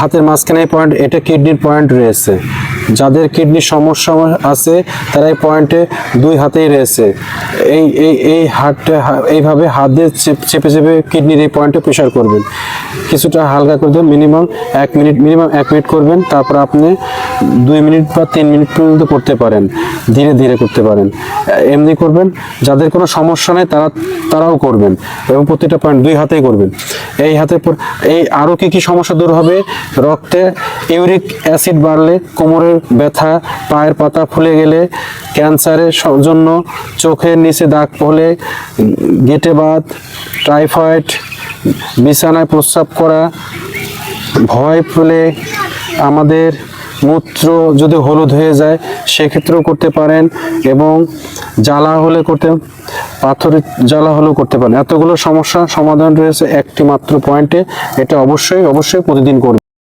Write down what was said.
হাতের মাঝখানে পয়েন্ট এটা কিডনির পয়েন্ট রয়েছে। যাদের কিডনির সমস্যা আছে, তারা এই পয়েন্টে দুই হাতেই রয়েছে। এই এই এই হাতটা, এইভাবে হাত দিয়ে চেপ- চেপে কিডনির এই পয়েন্টে প্রেশার করবেন। কিছুটা হালকা করে দেবেন মিনিমাম এক মিনিট মিনিমাম এক মিনিট করবেন, তারপর আপনি দুই মিনিট বা তিন মিনিট পর্যন্ত করতে পারেন, ধীরে ধীরে করতে পারেন। এমনি করবেন, যাদের কোনো সমস্যা নেই, তারা, তারাও করবেন, এবং প্রতিটা পয়েন্ট দুই হাতেই করবেন। এই হাতে এই আরও কী কী সমস্যা দূর হবে? রক্তে ইউরিক অ্যাসিড বাড়লে কোমরের ব্যথা, পায়ের পাতা ফুলে গেলে ক্যান্সারের জন্য চোখের নিচে দাগ পড়লে গেটে বাত, টাইফয়েড, বিছানায় প্রস্রাব করা, ভয় পেলে আমাদের মূত্র যদি হলুদ হয়ে যায়, সেক্ষেত্রেও করতে পারেন এবং জ্বালা হলে করতে, পাথরের জ্বালা হলেও করতে পারেন। এতগুলো সমস্যা সমাধান রয়েছে একটি মাত্র পয়েন্টে এটা অবশ্যই অবশ্যই প্রতিদিন করবেন।